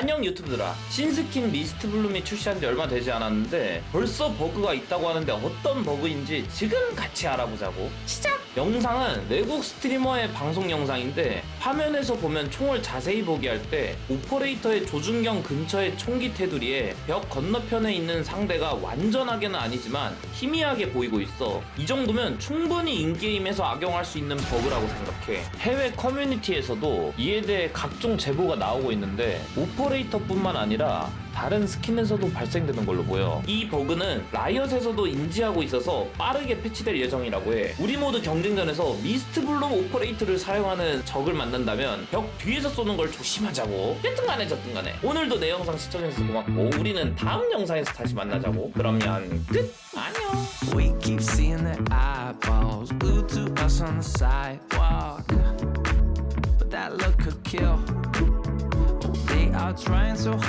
안녕 유튜브들아 신스킨 미스트 블룸이 출시한 지 얼마 되지 않았는데 벌써 버그가 있다고 하는데 어떤 버그인지 지금 같이 알아보자고 시작! 영상은 외국 스트리머의 방송 영상인데 화면에서 보면 총을 자세히 보게 할 때 오퍼레이터의 조준경 근처의 총기 테두리에 벽 건너편에 있는 상대가 완전하게는 아니지만 희미하게 보이고 있어. 이 정도면 충분히 인게임에서 악용할 수 있는 버그라고 생각해. 해외 커뮤니티에서도 이에 대해 각종 제보가 나오고 있는데 오퍼레이터뿐만 아니라 다른 스킨에서도 발생되는 걸로 보여. 이 버그는 라이엇에서도 인지하고 있어서 빠르게 패치될 예정이라고 해. 우리 모두 경쟁전에서 미스트 블룸 오퍼레이터를 사용하는 적을 만난다면 벽 뒤에서 쏘는 걸 조심하자고. 여튼 간에 저튼 간에 오늘도 내 영상 시청해주셔서 고맙고 우리는 다음 영상에서 다시 만나자고. 그러면 끝! 안녕! We keep seeing their eyeballs glued to us on the sidewalk. But that look could kill. They are trying so hard.